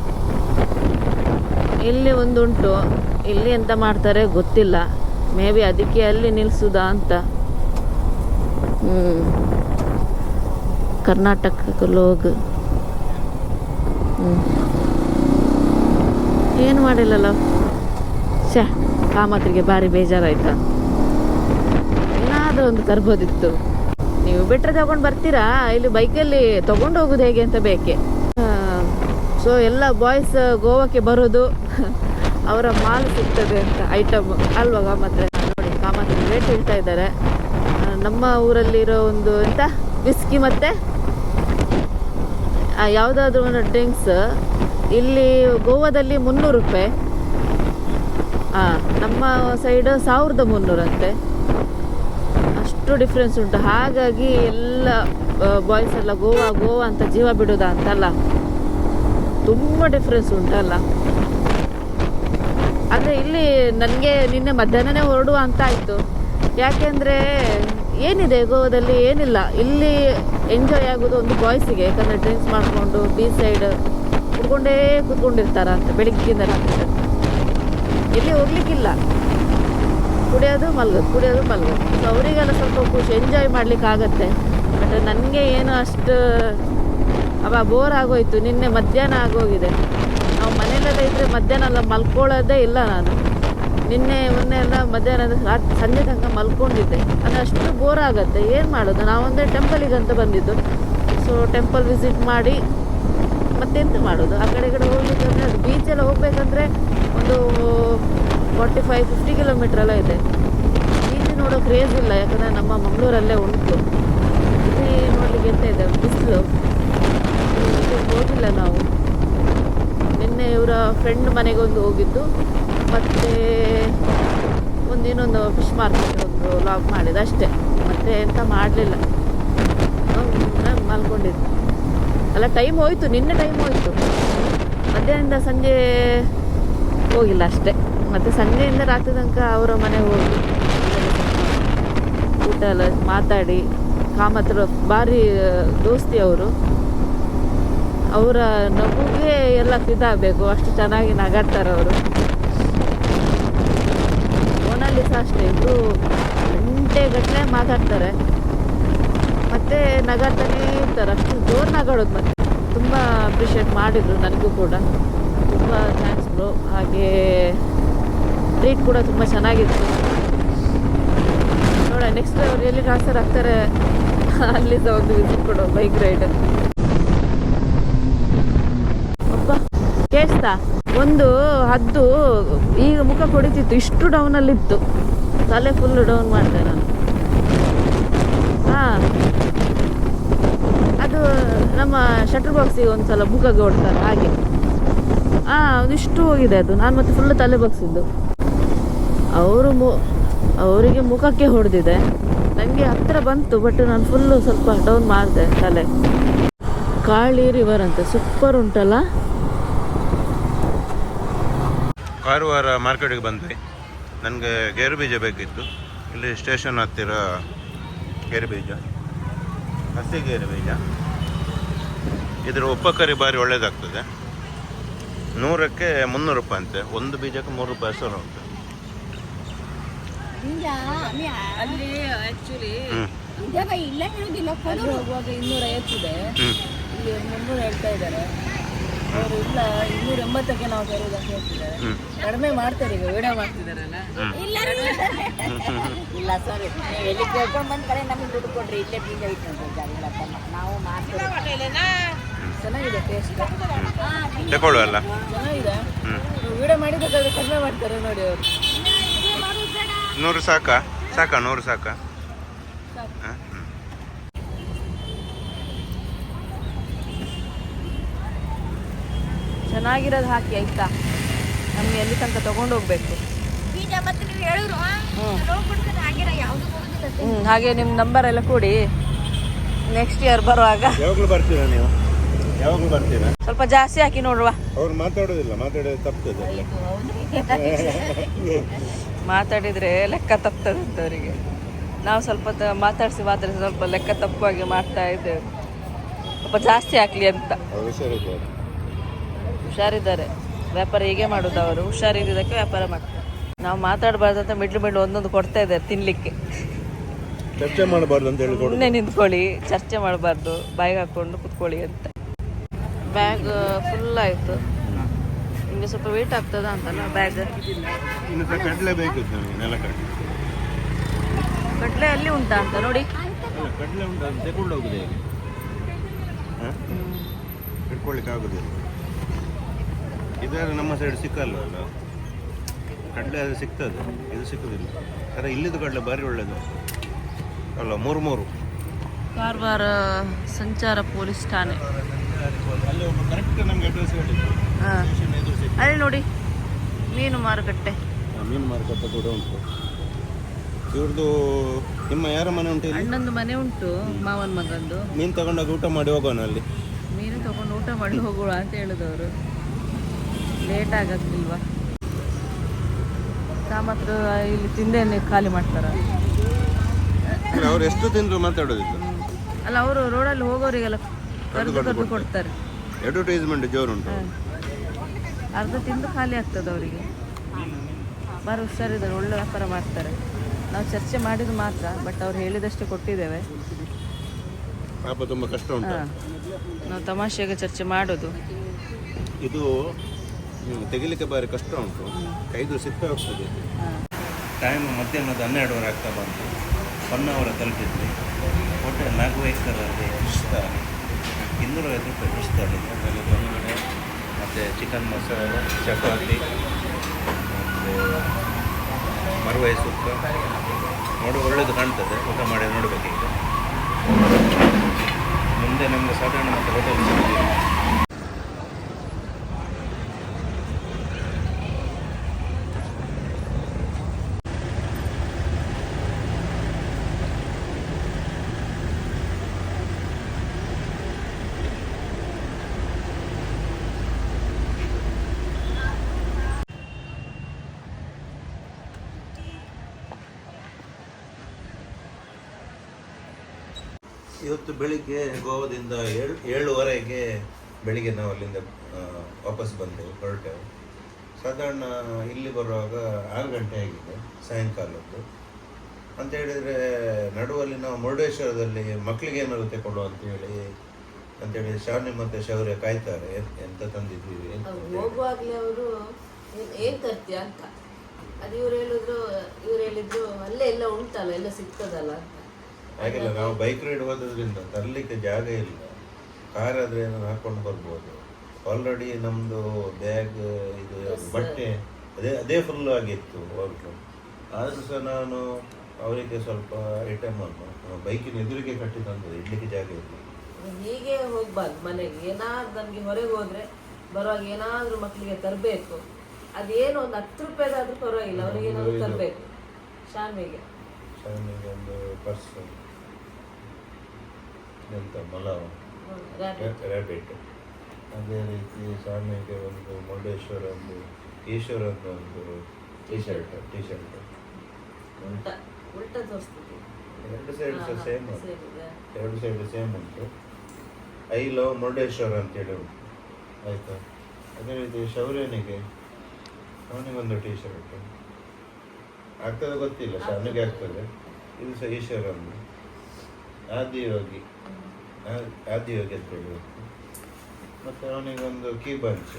ಇಲ್ಲಿ ಒಂದುಂಟು. ಇಲ್ಲಿ ಎಂತ ಮಾಡ್ತಾರೆ ಗೊತ್ತಿಲ್ಲ. ಮೇ ಬಿ ಅದಕ್ಕೆ ಅಲ್ಲಿ ನಿಲ್ಲಿಸುದಾ ಅಂತ. ಹ್ಞೂ ಕರ್ನಾಟಕ ಲೋಗ್. ಹ್ಞೂ ಏನು ಮಾಡಿಲ್ಲಲ್ಲ? ಶ್ಯಾ ಕಾಮತ್ರಿಗೆ ಭಾರಿ ಬೇಜಾರಾಯ್ತಾ? ಏನಾದರೂ ಒಂದು ತರ್ಬೋದಿತ್ತು. ನೀವು ಬಿಟ್ಟರೆ ತಗೊಂಡು ಬರ್ತೀರಾ? ಇಲ್ಲಿ ಬೈಕಲ್ಲಿ ತಗೊಂಡು ಹೋಗೋದು ಹೇಗೆ ಅಂತ ಬೇಕೆ. ಸೊ ಎಲ್ಲ ಬಾಯ್ಸ್ ಗೋವಾಕ್ಕೆ ಬರೋದು. ಅವರ ಮಾಲ್ ಸಿಗ್ತದೆ ಅಂತ ಐಟಮ್ ಅಲ್ವಾಗ ಮತ್ತೆ ನೋಡಿ, ಕಾಮತ್ ರೇಟ್ ಹೇಳ್ತಾ ಇದ್ದಾರೆ. ನಮ್ಮ ಊರಲ್ಲಿರೋ ಒಂದು ಎಂತ? ವಿಸ್ಕಿ ಮತ್ತೆ ಯಾವುದಾದ್ರೂ ಒಂದು ಡ್ರಿಂಕ್ಸ್ ಇಲ್ಲಿ ಗೋವಾದಲ್ಲಿ ಮುನ್ನೂರು ರೂಪಾಯಿ. ಹಾಂ ನಮ್ಮ ಸೈಡ್ ಸಾವಿರದ ಮುನ್ನೂರಂತೆ ಅಷ್ಟು ಡಿಫ್ರೆನ್ಸ್ ಉಂಟು. ಹಾಗಾಗಿ ಎಲ್ಲ ಬಾಯ್ಸ್ ಎಲ್ಲ ಗೋವಾ ಗೋವಾ ಅಂತ ಜೀವ ಬಿಡೋದಾ ಅಂತಲ್ಲ? ತುಂಬ ಡಿಫ್ರೆನ್ಸ್ ಉಂಟಲ್ಲ ಆದರೆ ಇಲ್ಲಿ ನನಗೆ ನಿನ್ನೆ ಮಧ್ಯಾಹ್ನನೇ ಹೊರಡುವ ಅಂತ ಆಯಿತು. ಯಾಕೆಂದರೆ ಏನಿದೆ ಗೋವಾದಲ್ಲಿ ಏನಿಲ್ಲ. ಇಲ್ಲಿ ಎಂಜಾಯ್ ಆಗೋದು ಒಂದು ಬಾಯ್ಸಿಗೆ ಯಾಕಂದರೆ ಡ್ರಿಂಕ್ಸ್ ಮಾಡಿಕೊಂಡು ಬೀಚ್ ಸೈಡ್ ಕುತ್ಕೊಂಡೇ ಕೂತ್ಕೊಂಡಿರ್ತಾರ ಅಂತ ಬೆಳಿಗ್ಗಿಂದ ರಾತ್ರಿ ಎಲ್ಲಿ ಹೋಗ್ಲಿಕ್ಕಿಲ್ಲ. ಕುಡಿಯೋದು ಮಲ್ಗೋದು ಕುಡಿಯೋದು ಮಲ್ಗೋದು. ಸೊ ಅವರಿಗೆಲ್ಲ ಸ್ವಲ್ಪ ಖುಷಿ ಎಂಜಾಯ್ ಮಾಡ್ಲಿಕ್ಕೆ ಆಗತ್ತೆ. ಬಟ್ ನನಗೆ ಏನು ಅಷ್ಟು ಅವ ಬೋರ್ ಆಗೋಯ್ತು. ನಿನ್ನೆ ಮಧ್ಯಾಹ್ನ ಆಗೋಗಿದೆ. ನಾವು ಮನೆಯಲ್ಲೇ ಇದ್ದರೆ ಮಧ್ಯಾಹ್ನ ಎಲ್ಲ ಮಲ್ಕೊಳ್ಳೋದೇ ಇಲ್ಲ ನಾನು. ನಿನ್ನೆ, ಮೊನ್ನೆ ಎಲ್ಲ ಮಧ್ಯಾಹ್ನ ರಾತ್ರಿ ಸಂಜೆ ತನಕ ಮಲ್ಕೊಂಡಿದ್ದೆ. ಅದು ಅಷ್ಟು ಬೋರ್ ಆಗುತ್ತೆ. ಏನು ಮಾಡೋದು? ನಾವೊಂದೇ ಟೆಂಪಲಿಗೆ ಅಂತ ಬಂದಿದ್ದು. ಸೊ ಟೆಂಪಲ್ ವಿಸಿಟ್ ಮಾಡಿ ಮತ್ತೆಂತ ಮಾಡೋದು? ಆ ಕಡೆ ಕಡೆ ಅಂದರೆ ಅದು ಬೀಚೆಲ್ಲ ಹೋಗ್ಬೇಕಂದ್ರೆ ಒಂದು ಫಾರ್ಟಿ ಫೈವ್ ಫಿಫ್ಟಿ ಕಿಲೋಮೀಟ್ರ್ ಎಲ್ಲ ಇದೆ. ಬೀಚ್ ನೋಡೋ ಕ್ರೇಜ್ ಇಲ್ಲ. ಯಾಕಂದರೆ ನಮ್ಮ ಮಂಗಳೂರಲ್ಲೇ ಉಂಟು. ಇಲ್ಲಿ ನೋಡಲಿಕ್ಕೆ ಎಂತ ಇದೆ? ಬಿಸಿಲು. ಹೋಗಿಲ್ಲ ನಾವು. ನಿನ್ನೆ ಇವರ ಫ್ರೆಂಡ್ ಮನೆಗೊಂದು ಹೋಗಿದ್ದು. ಮತ್ತು ಒಂದು ಫಿಶ್ ಮಾರ್ಕೆಟ್ ಒಂದು ಲಾಗ್ ಮಾಡಿದ್ದು ಅಷ್ಟೇ. ಮತ್ತೆ ಎಂತ ಮಾಡಲಿಲ್ಲ. ಮಲ್ಕೊಂಡಿದ್ದೆ. ಅಲ್ಲ ಟೈಮ್ ಹೋಯ್ತು, ನಿನ್ನೆ ಟೈಮ್ ಹೋಯ್ತು. ಮಧ್ಯಾಹ್ನದಿಂದ ಸಂಜೆ ಹೋಗಿಲ್ಲ ಅಷ್ಟೇ. ಮತ್ತು ಸಂಜೆಯಿಂದ ರಾತ್ರಿ ತನಕ ಅವರ ಮನೆಗೆ ಹೋಗಿ. ಊಟ ಎಲ್ಲ ಮಾತಾಡಿ ಕಾಮತ್ರ ಭಾರಿ ದೋಸ್ತಿ ಅವರು. ಅವರ ನಗುಗೆ ಎಲ್ಲ ಫಿದಾಗಬೇಕು ಅಷ್ಟು ಚೆನ್ನಾಗಿ ನಗಾಡ್ತಾರೆ ಅವರು. ಫೋನಲ್ಲಿ ಸಹ ಅಷ್ಟೇ. ಇಬ್ಬರು ಗಂಟೆಗಟ್ಟಲೆ ಮಾತಾಡ್ತಾರೆ. ಮತ್ತೆ ನಗಾಡ್ತಾನೇ ಇರ್ತಾರೆ. ಅಷ್ಟು ಜೋರು ನಗಾಡೋದು ಮತ್ತೆ. ತುಂಬ ಅಪ್ರಿಷಿಯೇಟ್ ಮಾಡಿದರು ನನಗೂ ಕೂಡ. ತುಂಬ ಥ್ಯಾಂಕ್ಸ್ ಬ್ರೋ ಹಾಗೆ ಟ್ರೀಟ್ ಕೂಡ ತುಂಬ ಚೆನ್ನಾಗಿತ್ತು. ನೋಡ ನೆಕ್ಸ್ಟ್ ಅವ್ರು ಎಲ್ಲಿ ಟ್ರಾನ್ಸ್ಫರ್ ಆಗ್ತಾರೆ. ಅಲ್ಲಿ ಸಹ ಒಂದು ವಿಸಿಟ್ ಕೊಡೋ ಬೈಕ್ ರೈಡ್ ಅಪ್ಪ ಕೇಳಿಸ್ತಾ ಒಂದು ಹದ್ದು ಈಗ ಮುಖ ಕೊಡಿತಿತ್ತು. ಇಷ್ಟು ಡೌನಲ್ಲಿತ್ತು ತಲೆ ಫುಲ್ ಡೌನ್ ಮಾಡಿದೆ ನಾನು. ನಮ್ಮ ಶಟರ್ ಬಾಕ್ಸಿಗೆ ಒಂದ್ಸಲ ಮುಖಕ್ಕೆ ಹೊಡ್ತಾರೆ ಹಾಗೆ. ಹಾಂ ಅದಿಷ್ಟು ಹೋಗಿದೆ ಅದು. ನಾನು ಮತ್ತೆ ಫುಲ್ ತಲೆ ಬಗ್ಸಿದ್ದು ಅವರು ಮು, ಅವರಿಗೆ ಮುಖಕ್ಕೆ ಹೊಡೆದಿದೆ. ನನಗೆ ಹತ್ತಿರ ಬಂತು ಬಟ್ ನಾನು ಫುಲ್ಲು ಸ್ವಲ್ಪ ಡೌನ್ ಮಾಡಿದೆ ತಲೆ. ಕಾಳಿ ರಿವರ್ ಅಂತ ಸೂಪರ್ ಉಂಟಲ್ಲ? ಕಾರವಾರ ಮಾರ್ಕೆಟಿಗೆ ಬಂದ್ವಿ. ನನಗೆ ಗೇರು ಬೀಜ ಬೇಕಿತ್ತು. ಇಲ್ಲಿ ಸ್ಟೇಷನ್ ಹತ್ತಿರ ಗೇರು ಬೀಜ ಹಸಿ ಗೇರು ಬೀಜ. ಇದರ ಉಪಕರಿ ಭಾರಿ ಒಳ್ಳೆಯದಾಗ್ತದೆ ನೂರಕ್ಕೆ ಮುನ್ನೂರು ರೂಪಾಯಿ ಅಂತೆ. ಒಂದು ಬೀಜಕ್ಕೆ ಮೂರು ರೂಪಾಯಿ ಹೆಸರು ಉಂಟು. ಅಲ್ಲಿ ಇಲ್ಲ ಇಲ್ಲಿ ಮುನ್ನೂರ ಹೇಳ್ತಾ ಇದ್ದಾರೆ. ಅವರು ಇಲ್ಲ ಇನ್ನೂರ ಎಂಬತ್ತಕ್ಕೆ ನಾವು ಅಂತ ಹೇಳ್ತಿದ್ದಾರೆ. ಕಡಿಮೆ ಮಾಡ್ತಾರೆ ಈಗ ವಿಡಿಯೋ ಮಾಡ್ತಿದಾರಲ್ಲ ಇಲ್ಲ ಸರ್ ನೀವು ಎಲ್ಲಿ ಕೇಳ್ಕೊಂಡ್ ಬಂದ್ ಕಡೆ ನಮ್ಗೆ ದುಡ್ಡು ಕೊಡ್ರಿ ಇಲ್ಲೇ ಬೀಜ ಇಟ್ಟು ಜಾಗಗಳಪ್ಪ ನಾವು ಮಾಡ್ತೀವಿ. ಚೆನ್ನಾಗಿದೆ ಟೇಸ್ಟ್ ತಗೊಳ್ಳು ಅಲ್ಲ? ಚೆನ್ನಾಗಿದೆ. ವಿಡಿಯೋ ಕಡಿಮೆ ಮಾಡ್ತಾರೆ ನೋಡಿ ಅವರು. ನೂರು ಸಾಕಾ? ಸಾಕಾ ನೂರು ಸಾಕಾ? ಚೆನ್ನಾಗಿರೋದು ಹಾಕಿ ಆಯ್ತಾ? ನಮ್ಗೆ ಎಲ್ಲಿ ತನಕ ತಗೊಂಡು ಹೋಗ್ಬೇಕು? ಹ್ಞೂ ಹಾಗೆ ನಿಮ್ಮ ನಂಬರ್ ಎಲ್ಲ ಕೊಡಿ ನೆಕ್ಸ್ಟ್ ಇಯರ್ ಬರುವಾಗ. ಯಾವಾಗಲೂ ಬರ್ತೀರಾ ನೀವು? ಯಾವಾಗಲೂ ಬರ್ತೀರಾ? ಸ್ವಲ್ಪ ಜಾಸ್ತಿ ಹಾಕಿ ನೋಡುವ. ಅವ್ರು ಮಾತಾಡೋದಿಲ್ಲ ಮಾತಾಡೋದು ತಪ್ತದೆ ಅಲ್ಲ. ಮಾತಾಡಿದರೆ ಲೆಕ್ಕ ತಪ್ತದೆ ಅಂತ ಅವರಿಗೆ. ನಾವು ಸ್ವಲ್ಪ ಮಾತಾಡಿಸಿ ಮಾತಾಡಿಸಿ ಸ್ವಲ್ಪ ಲೆಕ್ಕ ತಪ್ಪುವಾಗಿ ಮಾಡ್ತಾ ಇದ್ದೇವೆ. ಸ್ವಲ್ಪ ಜಾಸ್ತಿ ಹಾಕ್ಲಿ ಅಂತ. ಹುಷಾರಿದ್ದಾರೆ. ವ್ಯಾಪಾರ ಹೀಗೆ ಮಾಡೋದು ಅವರು. ಹುಷಾರಿದ್ದಕ್ಕೆ ವ್ಯಾಪಾರ ಮಾಡ್ತಾರೆ. ನಾವು ಮಾತಾಡಬಾರ್ದು ಅಂತ ಮಿಡ್ಲು ಮಿಡ್ಲು ಒಂದೊಂದು ಕೊಡ್ತಾ ಇದ್ದಾರೆ ತಿನ್ಲಿಕ್ಕೆ. ಚರ್ಚೆ ಮಾಡಬಾರ್ದು ಅಂತ ಹೇಳಿ ಸುಮ್ಮನೆ ನಿಂತ್ಕೊಳ್ಳಿ ಚರ್ಚೆ ಮಾಡಬಾರ್ದು ಬಾಯಿಗೆ ಹಾಕೊಂಡು ಕುತ್ಕೊಳ್ಳಿ ಅಂತ. ಬ್ಯಾಗ್ ಫುಲ್ ಆಯಿತು. ನಿಮಗೆ ಸ್ವಲ್ಪ ವೇಟ್ ಆಗ್ತದ ಅಂತಲ್ಲ ಬ್ಯಾಗ್ ಕಡಲೆ ಅಲ್ಲಿ ಉಂಟಾ ಅಂತ ನೋಡಿ. ಕಡಲೆ ಉಂಟು ತಗೊಂಡು ಹೋಗುದು ಹೇಗೆ? ಆಗುದಿಲ್ಲ. ಇದಾದ್ರೆ ನಮ್ಮ ಸೈಡ್ ಸಿಕ್ಕಲ್ಲ ಅಲ್ಲ ಕಡಲೆ ಅದು ಸಿಗ್ತದೆ ಇದು ಸಿಕ್ಕುದಿಲ್ಲ. ಅದ ಇಲ್ಲಿದ್ದು ಕಡಲೆ ಭಾರಿ ಒಳ್ಳೇದು. ಅಲ್ಲ ಮೂರು ಮೂರು. ಕಾರವಾರ ಸಂಚಾರ ಪೊಲೀಸ್ ಠಾಣೆ. ಅಲ್ಲಿ ಒಬ್ಬ ಕರೆಕ್ಟ್ ನಮಗೆ ಅಡ್ರೆಸ್ ಹೇಳಿದ್ದು ಹಾಂ. ಸ್ಟೇಷನ್ ಎದುರು ಸಿಕ್ತು. ಅಲ್ಲಿ ನೋಡಿ. ಮೀನು ಮಾರುಕಟ್ಟೆ. ಆ, ಮೀನು ಮಾರುಕಟ್ಟೆ ಕೂಡ ಉಂಟು. ಇವ್ರದ್ದು ನಿಮ್ಮ ಯಾರ ಮನೆ ಉಂಟು ಇಲ್ಲಿ? ಅಣ್ಣಂದು ಮನೆ ಉಂಟು ಮಾವನ ಮಗಂದು. ಮೀನು ತಗೊಂಡಾಗ ಊಟ ಮಾಡಿ ಹೋಗೋಣ ಅಲ್ಲಿ. ಮೀನು ತಗೊಂಡು ಊಟ ಮಾಡಿ ಹೋಗೋಣ ಅಂತ ಹೇಳಿದವರು. ಲೇಟ್ ಆಗಕ್ಕಿಲ್ವಾ? ಸಾಮತ್ರ ಇಲ್ಲಿ ತಿಂದೇನೆ ಖಾಲಿ ಮಾಡ್ತಾರ? ಅವ್ರು ಎಷ್ಟು ತಿಂದ್ರು ಮಾತಾಡೋದಿಲ್ಲ? ಅಲ್ಲ ಅವರು ರೋಡಲ್ಲಿ ಹೋಗೋರಿಗೆಲ್ಲ ಕರೆದು ಕರೆದು ಕೊಡ್ತಾರೆ. ಅಡ್ವರ್ಟೈಸ್ಮೆಂಟ್ ಜೋರು ಉಂಟು. ಅರ್ಧ ತಿಂದು ಖಾಲಿ ಆಗ್ತದೆ ಅವರಿಗೆ. ಬಾರಿ ಹುಷಾರಿದ್ದಾರೆ ಒಳ್ಳೆ ವ್ಯಾಪಾರ ಮಾಡ್ತಾರೆ. ನಾವು ಚರ್ಚೆ ಮಾಡಿದ್ದು ಮಾತ್ರ ಬಟ್ ಅವ್ರು ಹೇಳಿದಷ್ಟೇ ಕೊಟ್ಟಿದ್ದೇವೆ. ಪಾಪ ತುಂಬ ಕಷ್ಟ ಉಂಟು. ನಾವು ತಮಾಷೆಗೆ ಚರ್ಚೆ ಮಾಡೋದು. ಇದು ತೆಗಿಲಿಕ್ಕೆ ಬಾರಿ ಕಷ್ಟ ಉಂಟು. ಕೈದು ಸಿಪ್ಪೆ ಹೋಗ್ತದೆ. ಟೈಮ್ ಮಧ್ಯಾಹ್ನದ ಹನ್ನೆರಡುವರೆ ಆಗ್ತಾ ಬಂತು. ಒನ್ ಅವರ ತಲುಪಿದ್ವಿ. ಒಟ್ಟು ನಾಲ್ಕು ವಯಸ್ಸರಲ್ಲಿ ಇನ್ನೂರು ಐದು ರೂಪಾಯಿ ಫಿಶ್ ಅಲ್ಲಿ ಬಂದುಗಡೆ ಮತ್ತು ಚಿಕನ್ ಮಸಾಲ, ಚಪಾತಿ, ಮತ್ತು ಮರುವಯ ಸುಕ್ಕ ನೋಡಿ, ಒಳ್ಳೇದು ಕಾಣ್ತದೆ. ಊಟ ಮಾಡಿ ನೋಡಬೇಕೀಗ ಮುಂದೆ ನಮಗೆ ಸಾಧಾರಣ ಮತ್ತು ಹೋಟೆಲ್ ಸಿಗೋದಿಲ್ಲ. ಇವತ್ತು ಬೆಳಿಗ್ಗೆ ಗೋವಾದಿಂದ ಏಳು ಏಳುವರೆಗೆ ಬೆಳಿಗ್ಗೆ ನಾವು ಅಲ್ಲಿಂದ ವಾಪಸ್ ಬಂದೆವು ಹೊರಟೆವು. ಸಾಧಾರಣ ಇಲ್ಲಿ ಬರುವಾಗ ಆರು ಗಂಟೆ ಆಗಿದೆ ಸಾಯಂಕಾಲದ್ದು. ಅಂತ ಹೇಳಿದರೆ ನಡುವಲ್ಲಿ ನಾವು ಮುರುಡೇಶ್ವರದಲ್ಲಿ ಮಕ್ಕಳಿಗೆ ಏನಾಗುತ್ತೆ ಕೊಡುವ ಅಂತೇಳಿ ಅಂತೇಳಿ ಶಾವಣಿ ಮತ್ತು ಶೌರ್ಯ ಕಾಯ್ತಾರೆ ಎಂತ ತಂದಿದ್ದೀವಿ. ಹೋಗುವಾಗಲೇ ಅವರು ಏನು ತರ್ತೀಯ? ಅಂತ. ಅದು ಇವ್ರು ಹೇಳಿದ್ರು ಇವ್ರು ಹೇಳಿದ್ರು ಅಲ್ಲೇ ಎಲ್ಲ ಉಂಟಲ್ಲ ಎಲ್ಲ ಸಿಗ್ತದಲ್ಲ? ಅಂತ. ಹಾಗೆಲ್ಲ ನಾವು ಬೈಕ್ ರೈಡ್ ಹೋದ್ರಿಂದ ತರಲಿಕ್ಕೆ ಜಾಗ ಇಲ್ಲ. ಕಾರ್ ಆದರೆ ಏನಾದ್ರು ಹಾಕೊಂಡು ಬರ್ಬೋದು. ಆಲ್ರೆಡಿ ನಮ್ಮದು ಬ್ಯಾಗ್ ಇದು ಬಟ್ಟೆ ಅದೇ ಅದೇ ಫುಲ್ ಆಗಿತ್ತು ಹೋಗ್ಲು ಆದರೂ ಸಹ ನಾನು ಅವರಿಗೆ ಸ್ವಲ್ಪ ಐಟಮನ್ನು ಬೈಕಿನ ಎದುರಿಗೆ ಕಟ್ಟಿ ತಂದು ಇಡ್ಲಿಕ್ಕೆ ಜಾಗ ಇಲ್ಲ. ಹೀಗೆ ಹೋಗ್ಬಾರ್ದು ಮನೆಗೆ. ಏನಾದ್ರು ನಮಗೆ ಹೊರಗೆ ಹೋದ್ರೆ ಬರುವಾಗ ಏನಾದ್ರೂ ಮಕ್ಕಳಿಗೆ ತರಬೇಕು. ಅದೇನು ಒಂದು ಹತ್ತು ರೂಪಾಯಿದಾದ್ರೂ ಪರವಾಗಿಲ್ಲ. ಅವರಿಗೆ ಏನಾದರೂ ತರಬೇಕು. ಶಾಮಿಗೆ. ಶಾಮಿಗೆ ಒಂದು ಪರ್ಸ್ ಎಂತ ಮಲ. ರ್ಯಾಬಿಟ್ ಅದೇ ರೀತಿ ಸ್ವಾಮಿಗೆ ಒಂದು ಮುರುಡೇಶ್ವರ ಒಂದು ಈಶ್ವರ ಒಂದು ಟಿ ಶರ್ಟ್ ಟಿ ಶರ್ಟ್ ಎರಡು ಸೈಡ್ ಸಹ ಸೇಮ್ ಎರಡು ಸೈಡ್ ಸೇಮ್ ಉಂಟು. ಐ ಲವ್ ಮುರುಡೇಶ್ವರ ಅಂತೇಳಿ ಉಂಟು. ಆಯಿತಾ? ಅದೇ ರೀತಿ ಶೌರ್ಯನಿಗೆ ಅವನಿಗೊಂದು ಟಿ ಶರ್ಟ್ ಆಗ್ತದೆ ಗೊತ್ತಿಲ್ಲ ಶಾಮಿಗೆ ಆಗ್ತದೆ. ಇದು ಸಹ ಈಶ್ವರನ್ನು ಆದಿಯೋಗಿ. ಆ- ಆದಿಯೋಗಿ ಅಂತೇಳಿ ಉಂಟು ಮತ್ತು ಅವನಿಗೊಂದು ಕೀ ಬಂಚ್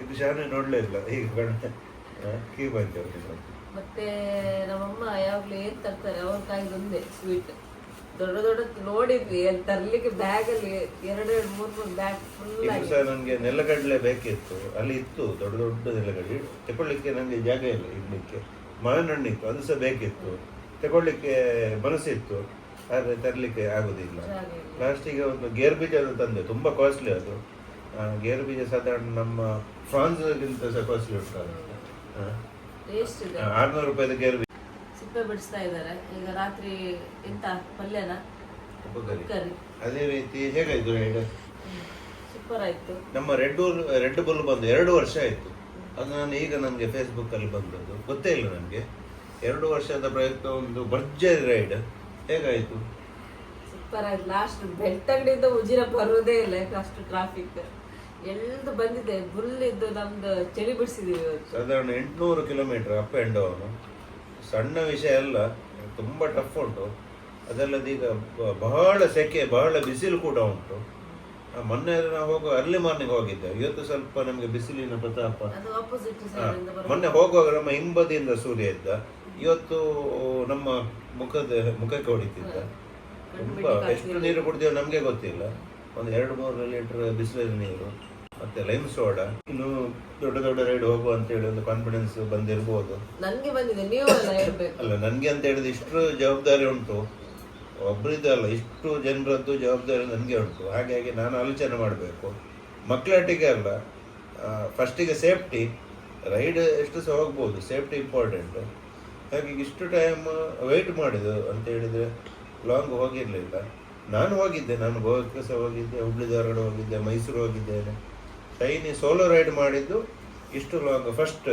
ಇದು ಶಾನೆ ನೋಡಲೇ ಇಲ್ಲ ಈಗ ಗಂಡ ಕೀ ಬಂಚ್ ಅವನಿಗೆ ಮತ್ತೆ ನಮ್ಮಮ್ಮ ಯಾವಾಗಲೂ ಏನ್ ತರ್ತಾರೆ ಅವ್ರ ಕಾಯ್ದು ಒಂದೇ ಸ್ವೀಟ್ ದೊಡ್ಡ ದೊಡ್ಡ ನೋಡಿದ್ವಿ ಅಲ್ಲಿ ತರ್ಲಿಕ್ಕೆ ಬ್ಯಾಗಲ್ಲಿ ಎರಡು ಎರಡು ಮೂರು ಮೂರು ಬ್ಯಾಗ್ ಫುಲ್ ಸಹ ನನಗೆ ನೆಲಗಡಲೆ ಬೇಕಿತ್ತು. ಅಲ್ಲಿ ಇತ್ತು ದೊಡ್ಡ ದೊಡ್ಡ ನೆಲಗಡಲೆ. ತಗೊಳ್ಳಿಕ್ಕೆ ನನಗೆ ಜಾಗ ಇಲ್ಲ ಇಡ್ಲಿಕ್ಕೆ ಮಾವಿನ ಹಣ್ಣಿತ್ತು ಅದು ಸಹ ಬೇಕಿತ್ತು. ತಗೊಳ್ಳಿಕ್ಕೆ ಮನಸ್ಸಿತ್ತು. ಆದರೆ ತರಲಿಕ್ಕೆ ಆಗುದಿಲ್ಲ. ಲಾಸ್ಟಿಗೆ ಒಂದು ಗೇರ್ ಬೀಜ ಅದು ತಂದೆ ತುಂಬ ಕಾಸ್ಟ್ಲಿ ಅದು. ಗೇರ್ ಬೀಜ ಸಾಧಾರಣ ನಮ್ಮ ಫ್ರಾನ್ಸ್ಗಿಂತ ಸಹ ಕಾಸ್ಟ್ಲಿ ಉಂಟು ಆರ್ನೂರು ರೂಪಾಯಿದ ಗೇರ್ ಬೀಜ. ಸಿಪ್ಪೆ ಬಿಡಿಸ್ತಾ ಇದ್ದಾರೆ. ಈಗ ರಾತ್ರಿ ಎಂತ ಪಲ್ಯನ. ಅದೇ ರೀತಿ ಹೇಗಾಯ್ತು ರೈಡ್ ಸೂಪರ್ ಆಯ್ತು. ನಮ್ಮ ರೆಡ್ ಬುಲ್ ರೆಡ್ ಬುಲ್ ಬಂದು ಎರಡು ವರ್ಷ ಆಯ್ತು. ಅದು ನಾನು ಈಗ ನನಗೆ ಫೇಸ್ಬುಕ್ಕಲ್ಲಿ ಬಂದದ್ದು. ಗೊತ್ತೇ ಇಲ್ಲ ನನಗೆ ಎರಡು ವರ್ಷದ ಪ್ರಯುಕ್ತ ಒಂದು ಭರ್ಜರಿ ರೈಡ್ ಹೇಗಾಯಿತು? ಸೂಪರ್ ಆಯ್ತು. ಲಾಸ್ಟ್ ಬೆಳ್ತಂಗಡಿಯಿಂದ ಉಜಿರ ಬರೋದೇ ಇಲ್ಲ ಅಷ್ಟು ಟ್ರಾಫಿಕ್ ಎಲ್ಲದು ಬಂದಿದೆ. ಫುಲ್ ಇದ್ದು ನಮ್ದು ಚಳಿ ಬಿಡಿಸಿದೀವಿ ಇವತ್ತು. ಸಾಧಾರಣ ಎಂಟುನೂರು ಕಿಲೋಮೀಟರ್ ಅಪ್ ಆ್ಯಂಡ್ ಡೌನು ಸಣ್ಣ ವಿಷಯ ಅಲ್ಲ ತುಂಬ ಟಫ್ ಉಂಟು. ಅದಲ್ಲದೆ ಈಗ ಬಹಳ ಸೆಕೆ ಬಹಳ ಬಿಸಿಲು ಕೂಡ ಉಂಟು. ಮೊನ್ನೆ ನಾವು ಹೋಗುವ ಅರ್ಲಿ ಮಾರ್ನಿಂಗ್ ಹೋಗಿದ್ದೆ. ಇವತ್ತು ಸ್ವಲ್ಪ ನಮಗೆ ಬಿಸಿಲಿನ ಪ್ರತಾಪ. ಮೊನ್ನೆ ಹೋಗುವಾಗ ನಮ್ಮ ಹಿಂಬದಿಯಿಂದ ಸೂರ್ಯ ಇದ್ದ. ಇವತ್ತು ನಮ್ಮ ಮುಖದ ಮುಖಕ್ಕೆ ಹೊಡಿತಿದ್ದ. ತುಂಬ ಎಷ್ಟು ನೀರು ಕುಡ್ದೇವೆ ನಮಗೆ ಗೊತ್ತಿಲ್ಲ. ಒಂದು ಎರಡು ಮೂರು ಲೀಟರ್ ಬಿಸಿಲಿನ ನೀರು ಮತ್ತೆ ಲೈಮ್ ಸೋಡಾ ಇನ್ನು ದೊಡ್ಡ ದೊಡ್ಡ ರೈಡ್ ಹೋಗುವ ಅಂತ ಹೇಳಿ ಒಂದು ಕಾನ್ಫಿಡೆನ್ಸ್ ಬಂದಿರಬಹುದು ನನ್ಗೆ ಬಂದಿದೆ ನೀವು ಎಲ್ಲ ಹೇಳ್ಬೇಕು. ಅಲ್ಲ ನನಗೆ ಅಂತ ಹೇಳಿದ್ರೆ ಇಷ್ಟು ಜವಾಬ್ದಾರಿ ಉಂಟು. ಒಬ್ಬರಿದ್ದ ಅಲ್ಲ ಇಷ್ಟು ಜನರದ್ದು ಜವಾಬ್ದಾರಿ ನನಗೆ ಉಂಟು. ಹಾಗಾಗಿ ನಾನು ಆಲೋಚನೆ ಮಾಡಬೇಕು. ಮಕ್ಕಳಟ್ಟಿಗೆ ಅಲ್ಲ. ಫಸ್ಟಿಗೆ ಸೇಫ್ಟಿ ರೈಡ್ ಎಷ್ಟು ಸಹ ಹೋಗ್ಬೋದು. ಸೇಫ್ಟಿ ಇಂಪಾರ್ಟೆಂಟ್ ಹಾಗಾಗಿ ಇಷ್ಟು ಟೈಮ್ ವೇಟ್ ಮಾಡಿದ್ದು ಅಂತ ಹೇಳಿದ್ರೆ ಲಾಂಗ್ ಹೋಗಿರಲಿಲ್ಲ. ನಾನು ಹೋಗಿದ್ದೆ ನಾನು ಗೋವಾಕ್ಕೆ ಸಹ ಹೋಗಿದ್ದೆ ಹುಬ್ಳಿ ಧಾರವಾಡ ಹೋಗಿದ್ದೆ ಮೈಸೂರು ಹೋಗಿದ್ದೇನೆ. ಶೈನಿ ಸೋಲೋ ರೈಡ್ ಮಾಡಿದ್ದು ಇಷ್ಟು ಲಾಂಗ್ ಫಸ್ಟ್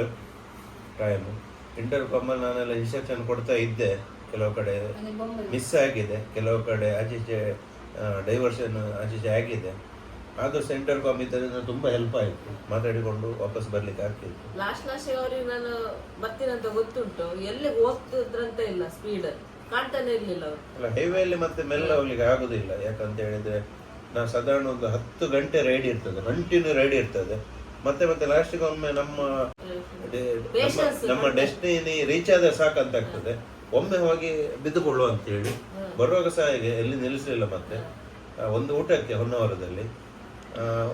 ಟೈಮ್ ಇಂಟರ್ ಕಮ್ಮಲ್ಲಿ ನಾನೆಲ್ಲ ಇನ್ಸ್ಟ್ರಕ್ಷನ್ ಕೊಡ್ತಾ ಇದ್ದೆ ಕೆಲವು ಕಡೆ ಮಿಸ್ ಆಗಿದೆ ಕೆಲವು ಕಡೆ ಆಚೀಚೆ ಡೈವರ್ಷನ್ ಆಚೀಚೆ ಆಗಿದೆ. ಆದರೂ ಸೆಂಟರ್ ಕಾಮ್ ತುಂಬಾ ತುಂಬ ಹೆಲ್ಪ್ ಆಯ್ತು. ಮಾತಾಡಿಕೊಂಡು ವಾಪಸ್ ಬರ್ಲಿಕ್ಕೆ ಆಗ್ತಿತ್ತು. ಲಾಸ್ಟ್ ಲಾಸ್ಟ್ ಅವ್ರಿಗೆ ನಾನು ಬರ್ತೀನಂತ ಗೊತ್ತುಂಟು. ಎಲ್ಲಿ ಹೋಗ್ತಿದ್ರಂತ ಇಲ್ಲ ಸ್ಪೀಡ್ ಕಾಣ್ತಾನೆ ಇರ್ಲಿಲ್ಲ ಅವ್ರು. ಅಲ್ಲ ಹೈವೇಲಿ ಮತ್ತೆ ಮೆಲ್ಲ ಹೋಗ್ಲಿಕ್ಕೆ ಆಗುದಿಲ್ಲ. ಯಾಕಂತ ಹೇಳಿದ್ರೆ ನಾ ಸಾಧಾರಣ ಒಂದು ಹತ್ತು ಗಂಟೆ ರೈಡ್ ಇರ್ತದೆ. ಕಂಟಿನ್ಯೂ ರೈಡ್ ಇರ್ತದೆ. ಮತ್ತೆ ಮತ್ತೆ ಲಾಸ್ಟಿಗೆ ಒಮ್ಮೆ ನಮ್ಮ ನಮ್ಮ- ಡೆಸ್ಟಿನಿ ರೀಚ್ ಆದ್ರೆ ಸಾಕಂತ ಆಗ್ತದೆ ಒಮ್ಮೆ ಹೋಗಿ ಬಿದ್ದುಕೊಳ್ಳುವ ಅಂತ ಹೇಳಿ ಬರುವಾಗ ಸಹ ಹಾಗೆ ಎಲ್ಲಿ ನಿಲ್ಲಿಸಲಿಲ್ಲ ಮತ್ತೆ. ಆ, ಒಂದು ಊಟಕ್ಕೆ ಹೊನ್ನಾವರದಲ್ಲಿ.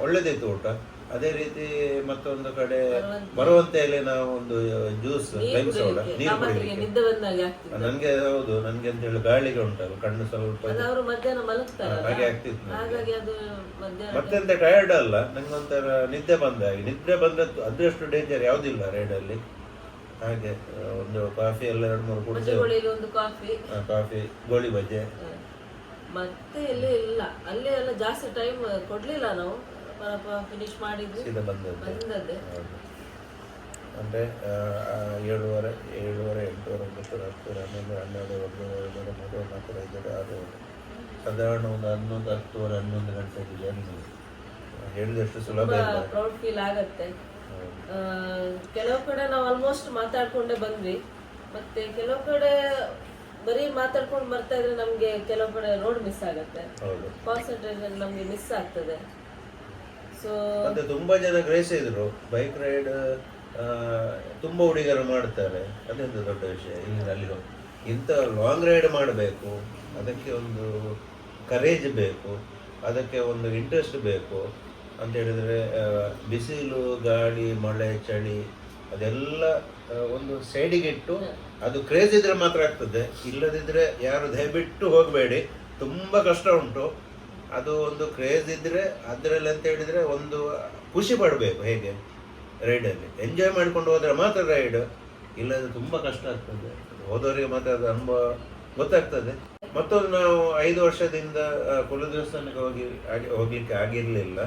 ಒಳ್ಳೆದಿತ್ತು ತೋಟ. ಅದೇ ರೀತಿ ಮತ್ತೊಂದು ಕಡೆ ಬರುವಂತೆಯಲ್ಲಿ ನಾವು ಒಂದು ಜ್ಯೂಸ್ ಲೈಮ್ ಸೋಡಾ ನೀರು ಕುಡಿಲಿಕ್ಕೆ. ನನಗೆ ಹೌದು ನನ್ಗೆ ಅಂತ ಹೇಳಿ ಗಾಳಿಗೆ ಉಂಟಲ್ಲ ಕಣ್ಣು ಸ್ವಲ್ಪ ಹಾಗೆ ಆಗ್ತಿತ್ತು ಮತ್ತೆಂತ ಟಯರ್ಡ್ ಅಲ್ಲ ನಂಗೆ ಒಂಥರ ನಿದ್ದೆ ಬಂದ ಹಾಗೆ. ನಿದ್ದೆ ಬಂದದ್ದು ಅದರಷ್ಟು ಡೇಂಜರ್ ಯಾವುದಿಲ್ಲ ರೈಡಲ್ಲಿ ಹಾಗೆ ಒಂದು ಕಾಫಿ ಎಲ್ಲ ಎರಡು ಮೂರು ಕುಡಿದು. Coffee coffee goli baje. ಮತ್ತೆ ಇಲ್ಲಿ. ಇಲ್ಲ ಅಲ್ಲೇ ಎಲ್ಲ ಜಾಸ್ತಿ ಟೈಮ್ ಕೊಡ್ಲಿಲ್ಲ ನಾವು. ಫಿನಿಶ್ ಮಾಡಿದ್ವಿ. ಬಂದದ್ದು. ಅಂದ್ರೆ ಏಳುವರೆ ಏಳುವರೆ ಎಂಟುವರೆ ಒಂಬತ್ತು ಹತ್ತೂರು ಹನ್ನೊಂದು ಹನ್ನೆರಡು ಹದಿಮೂರು ಹದಿನೇಳು ಮೂರು ನಾಲ್ಕು ಐದು ಆರು ಸಾಧಾರಣ ಒಂದು ಹನ್ನೊಂದು ಹತ್ತುವರೆ ಹನ್ನೊಂದು ಗಂಟೆಗೆ ಜರ್ನಿ ಹೇಳಿದಷ್ಟು ಸುಲಭ ಪ್ರೌಡ್ ಫೀಲ್ ಆಗತ್ತೆ. ಕೆಲವು ಕಡೆ ನಾವು ಆಲ್ಮೋಸ್ಟ್ ಮಾತಾಡ್ಕೊಂಡೇ ಬಂದ್ವಿ. ಮತ್ತೆ ಕೆಲವು ಕಡೆ ಬರೀ ಮಾತಾಡ್ಕೊಂಡು ಬರ್ತಾ ಇದ್ರೆ ನಮ್ಗೆ ಕೆಲವು ಕಡೆ ರೋಡ್ ಮಿಸ್ ಆಗುತ್ತೆ. ಹೌದು. ಕಾನ್ಸಂಟ್ರೇಷನ್ ನಮ್ಗೆ ಮಿಸ್ ಆಗ್ತದೆ. ಸೊ ಮತ್ತೆ ತುಂಬಾ ಜನ ಗ್ರಹಿಸಿದ್ರು ಬೈಕ್ ರೈಡ್ ತುಂಬಾ ಹುಡುಗರು ಮಾಡ್ತಾರೆ. ಅದೊಂದು ದೊಡ್ಡ ವಿಷಯ? ಇಲ್ಲಿ ಅಲ್ಲಿ ಹೋಗಿ. ಇಂಥ ಲಾಂಗ್ ರೈಡ್ ಮಾಡಬೇಕು. ಅದಕ್ಕೆ ಒಂದು ಕರೇಜ್ ಬೇಕು. ಅದಕ್ಕೆ ಒಂದು ಇಂಟ್ರೆಸ್ಟ್ ಬೇಕು. ಅಂತ ಹೇಳಿದ್ರೆ ಬಿಸಿಲು ಗಾಳಿ ಮಳೆ ಚಳಿ ಅದೆಲ್ಲ ಒಂದು ಸೈಡಿಗೆ ಇಟ್ಟು ಅದು ಕ್ರೇಜ್ ಇದ್ರೆ ಮಾತ್ರ ಆಗ್ತದೆ. ಇಲ್ಲದಿದ್ರೆ ಯಾರು ದಯವಿಟ್ಟು ಹೋಗಬೇಡಿ. ತುಂಬ ಕಷ್ಟ ಉಂಟು. ಅದು ಒಂದು ಕ್ರೇಜ್ ಇದ್ರೆ, ಅದರಲ್ಲಿ ಅಂತ ಹೇಳಿದ್ರೆ ಒಂದು ಖುಷಿ ಪಡಬೇಕು ಹೇಗೆ? ರೈಡಲ್ಲಿ ಎಂಜಾಯ್ ಮಾಡ್ಕೊಂಡು ಹೋದರೆ ಮಾತ್ರ ರೈಡ್ ಇಲ್ಲದ್ರೆ ತುಂಬ ಕಷ್ಟ ಆಗ್ತದೆ. ಹೋದವರಿಗೆ ಮಾತ್ರ ಅದು ಅನುಭವ ಗೊತ್ತಾಗ್ತದೆ. ಮತ್ತೊಂದು ನಾವು ಐದು ವರ್ಷದಿಂದ ಕುಲ ದೇವಸ್ಥಾನಕ್ಕೆ ಹೋಗಿ, ಆಗಿ, ಹೋಗ್ಲಿಕ್ಕೆ ಆಗಿರಲಿಲ್ಲ.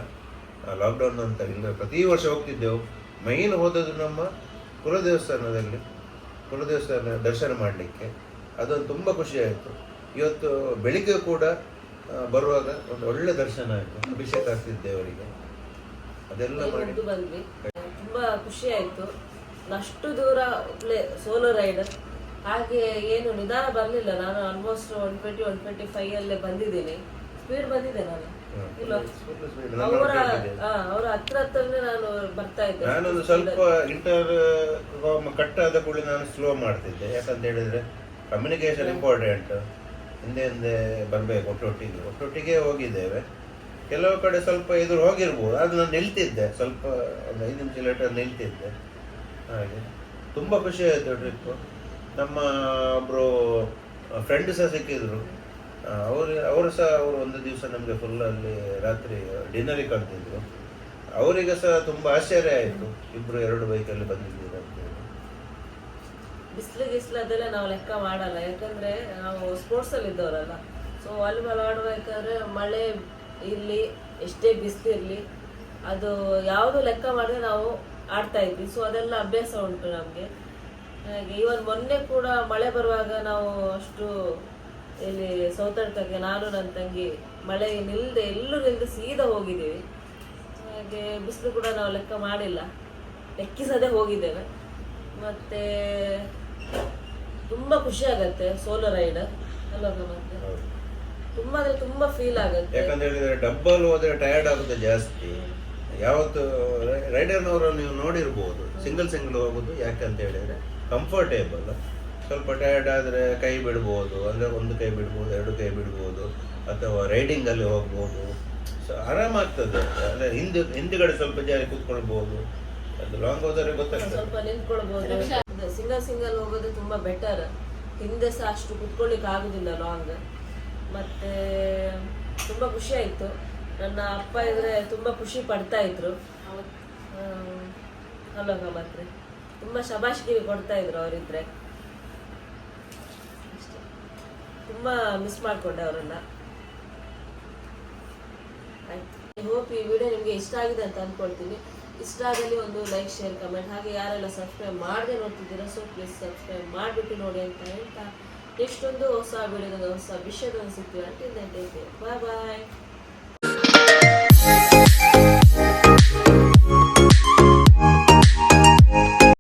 ಲಾಕ್ಡೌನ್ ಅಂತ ಇಲ್ಲ ಪ್ರತಿ ವರ್ಷ ಹೋಗ್ತಿದ್ದೆವು. ಮೈನ್ ಹೋದದ್ದು ನಮ್ಮ ಕುಲ ದೇವಸ್ಥಾನದಲ್ಲಿ. ಕುಲ ದೇವಸ್ಥಾನ ದರ್ಶನ ಮಾಡಲಿಕ್ಕೆ. ಅದೊಂದು ತುಂಬ ಖುಷಿಯಾಯಿತು ಆಯಿತು. ಇವತ್ತು ಬೆಳಿಗ್ಗೆ ಕೂಡ ಬರುವಾಗ ಒಂದು ಒಳ್ಳೆ ದರ್ಶನ ಆಯಿತು. ಅಭಿಷೇಕ ಆಗ್ತಿದ್ದೆ ಅವರಿಗೆ ಅದೆಲ್ಲ ಮಾಡಿ ಬಂದ್ವಿ. ತುಂಬಾ ಖುಷಿ ಆಯ್ತು. ಅಷ್ಟು ದೂರ ಪ್ಲೇ ಸೋಲೋ ರೈಡರ್. ಹಾಗೆ ಏನು ನಿಧಾನ ಬರಲಿಲ್ಲ. ನಾನು almost one twenty one twenty five ಅಲ್ಲೇ ಬಂದಿದ್ದೀನಿ. ಸ್ಪೀಡ್ ಬಂದಿದೆ ನಾನು ಅವರ ಅವರ ಹತ್ರ ಹತ್ರನೇ ನಾನು ಬರ್ತಾ ಇದ್ದೆ. ನಾನೊಂದು ಸ್ವಲ್ಪ ಇಂಟರ್ ಕಟ್ ಆದ ಕೂಡಲೇ ನಾನು ಸ್ಲೋ ಮಾಡ್ತಿದ್ದೆ. ಯಾಕಂತ ಹೇಳಿದ್ರೆ ಕಮ್ಯುನಿಕೇಶನ್ ಇಂಪಾರ್ಟೆಂಟ್ ಹಿಂದೆ ಹಿಂದೆ ಬರಬೇಕು ಒಟ್ಟೊಟ್ಟಿಗೆ. ಒಟ್ಟೊಟ್ಟಿಗೆ ಹೋಗಿದ್ದೇವೆ. ಕೆಲವು ಕಡೆ ಸ್ವಲ್ಪ ಎದುರು ಹೋಗಿರ್ಬೋದು. ಅದು ನಾನು ನಿಲ್ತಿದ್ದೆ. ಸ್ವಲ್ಪ ಒಂದು ಐದು ನಿಮಿಷ ಲೇಟರ್ ನಿಲ್ತಿದ್ದೆ. ಹಾಗೆ. ತುಂಬ ಖುಷಿ ಆಯಿತು ಟ್ರಿಪ್ಪು ನಮ್ಮ ಒಬ್ಬರು ಫ್ರೆಂಡ್ ಸಹ ಸಿಕ್ಕಿದ್ರು. ಅವರು ಅವರು ಸಹ ಅವರು ಒಂದು ದಿವಸ ನಮಗೆ ಫುಲ್ ಅಲ್ಲಿ ರಾತ್ರಿ ಡಿನ್ನರಿಗೆ ಕಳೆದಿದ್ರು ಅವರಿಗೆ ಸಹ ತುಂಬ ಆಶ್ಚರ್ಯ ಆಯಿತು. ಇಬ್ಬರು ಎರಡು ಬೈಕಲ್ಲಿ ಬಂದಿದ್ದೀರ ಬಿಸಿಲು ಬಿಸಿಲು ಅದೆಲ್ಲ ನಾವು ಲೆಕ್ಕ ಮಾಡಲ್ಲ. ಯಾಕಂದ್ರೆ ನಾವು ಸ್ಪೋರ್ಟ್ಸ್ ಅಲ್ಲಿ ಇದ್ದವರಲ್ಲ. ಸೊ ವಾಲಿಬಾಲ್ ಆಡಬೇಕಾದ್ರೆ ಮಳೆ ಇರಲಿ, ಎಷ್ಟೇ ಬಿಸಿಲು ಇರಲಿ, ಅದು ಯಾವುದು ಲೆಕ್ಕ ಮಾಡದೆ ನಾವು ಆಡ್ತಾ ಇದ್ವಿ. ಸೊ ಅದೆಲ್ಲ ಅಭ್ಯಾಸ ಉಂಟು ನಮಗೆ. ಹಾಗೆ ಇವನ್ ಮೊನ್ನೆ ಕೂಡ ಮಳೆ ಬರುವಾಗ ನಾವು ಅಷ್ಟು ಇಲ್ಲಿ ಸೌತಡ್ಕಕ್ಕೆ ನಾನು ನನ್ನ ತಂಗಿ ಮಳೆ ನಿಲ್ಲದೆ ಎಲ್ಲರೂ ನಿಲ್ಲದೆ ಸೀದಾ ಹೋಗಿದ್ದೀವಿ. ಹಾಗೆ ಬಿಸಿಲು ಕೂಡ ನಾವು ಲೆಕ್ಕ ಮಾಡಿಲ್ಲ. ಲೆಕ್ಕಿಸದೆ ಹೋಗಿದ್ದೇವೆ. ಮತ್ತೆ ತುಂಬಾ ಖುಷಿ ಆಗತ್ತೆ ಸೋಲೋ ರೈಡ್. ಅಲ್ವಾಗ ಮತ್ತೆ. ತುಂಬಾ ಅಂದ್ರೆ ತುಂಬಾ ಫೀಲ್ ಆಗುತ್ತೆ. ಯಾಕಂತ ಹೇಳಿದ್ರೆ ಡಬ್ಬಲ್ ಹೋದ್ರೆ ಟಯರ್ಡ್ ಆಗುತ್ತೆ ಜಾಸ್ತಿ. ಯಾವತ್ತು ರೈಡರ್ನವರು ನೀವು ನೋಡಿರ್ಬೋದು. ಸಿಂಗಲ್ ಸಿಂಗಲ್ ಹೋಗೋದು ಯಾಕಂತ ಹೇಳಿದ್ರೆ ಕಂಫರ್ಟೇಬಲ್ ಸ್ವಲ್ಪ ಟಯರ್ಡ್ ಆದರೆ ಕೈ ಬಿಡ್ಬೋದು ಅಂದರೆ ಒಂದು ಕೈ ಬಿಡ್ಬೋದು ಎರಡು ಕೈ ಬಿಡ್ಬೋದು ಅಥವಾ ರೈಡಿಂಗಲ್ಲಿ ಹೋಗ್ಬೋದು. ಸೊ ಆರಾಮಾಗ್ತದೆ. ಅಂದರೆ ಹಿಂದೆ ಹಿಂದುಗಡೆ ಸ್ವಲ್ಪ ಜಾರಿ ಕೂತ್ಕೊಳ್ಬೋದು. ಅದು ಲಾಂಗ್ ಹೋದರೆ ಗೊತ್ತಾಗ್ತದೆ. ಸ್ವಲ್ಪ ನಿಂತ್ಕೊಳ್ಬೋದು. ಸಿಂಗಲ್ ಸಿಂಗಲ್ ಹೋಗೋದು ತುಂಬಾ ಬೆಟರ್ ಹಿಂದೆ ಸಹ ಅಷ್ಟು ಕುತ್ಕೊಳ್ಳಿಕ್ಕೆ ಆಗುದಿಲ್ಲ ಲಾಂಗ್ ಮತ್ತೆ ತುಂಬಾ ಖುಷಿ ಆಯಿತು. ನನ್ನ ಅಪ್ಪ ಇದ್ರೆ ತುಂಬಾ ಖುಷಿ ಪಡ್ತಾ ಇದ್ರು. ಹಲೋ ಮತ್ತೆ ತುಂಬಾ ಶಬಾಷ್ಗಿರಿ ಕೊಡ್ತಾ ಇದ್ರು ಅವರಿದ್ರೆ. ತುಂಬಾ ಮಿಸ್ ಮಾಡಿಕೊಂಡೆ ಅವರನ್ನ ಐ ಹೋಪ್ ಈ ವಿಡಿಯೋ ನಿಮಗೆ ಇಷ್ಟ ಆಗಿದೆ ಅಂತ ಅಂದ್ಕೊಳ್ತೀನಿ ಇಷ್ಟ ಆದಲ್ಲಿ ಒಂದು ಲೈಕ್ ಶೇರ್ ಕಮೆಂಟ್ ಹಾಗೆ ಯಾರೆಲ್ಲ ಸಬ್ಸ್ಕ್ರೈಬ್ ಮಾಡದೆ ನೋಡ್ತಿದ್ದೀರಾ ಸೊ ಪ್ಲೀಸ್ ಸಬ್ಸ್ಕ್ರೈಬ್ ಮಾಡಿಬಿಟ್ಟು ನೋಡಿ ಅಂತ ಹೇಳ್ತಾ ನೆಕ್ಸ್ಟ್ ಒಂದು ಹೊಸ ವಿಡಿಯೋದ ಹೊಸ ವಿಷಯದ ಸಿಗ್ತೀವಿ. ಅಂಟಿಲ್ ಬಾಯ್ ಬಾಯ್